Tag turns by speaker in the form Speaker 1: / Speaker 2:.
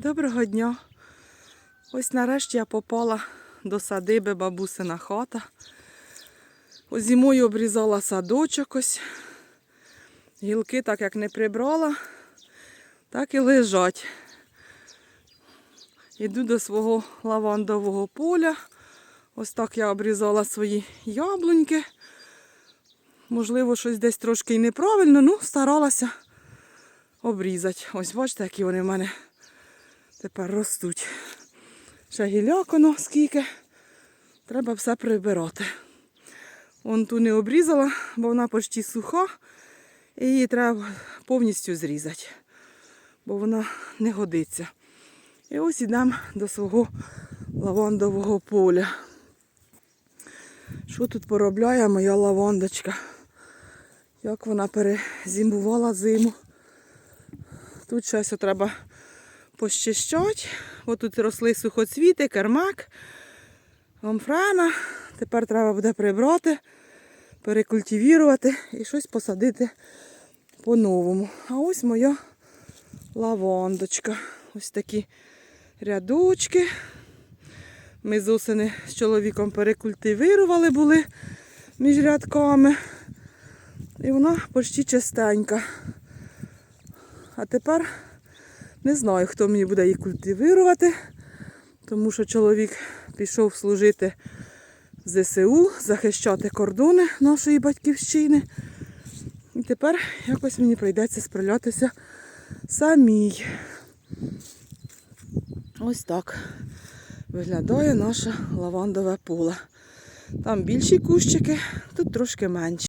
Speaker 1: Доброго дня. Ось нарешті я попала до садиби бабусина хата. Ось зимою обрізала садочок ось. Гілки так як не прибрала, так і лежать. Іду до свого лавандового поля. Ось так я обрізала свої яблуньки. Можливо, щось десь трошки і неправильно, ну старалася обрізати. Ось бачите, які вони в мене тепер ростуть. Ще гіляк воно скільки. Треба все прибирати. Вон ту не обрізала, бо вона почти суха. І її треба повністю зрізати, бо вона не годиться. І ось йдемо до свого лавандового поля. Що тут поробляє моя лавандочка? Як вона перезимувала зиму. Тут щось треба пощищати. Ось тут росли сухоцвіти, кермак, омфрена. Тепер треба буде прибрати, перекультивувати і щось посадити по-новому. А ось моя лавандочка. Ось такі рядочки. Ми з осени з чоловіком перекультивірували були між рядками. І вона почти чистенька. А тепер не знаю, хто мені буде її культивувати, тому що чоловік пішов служити в ЗСУ, захищати кордони нашої батьківщини. І тепер якось мені прийдеться справлятися самій. Ось так виглядає наше лавандове поле. Там більші кущики, тут трошки менші.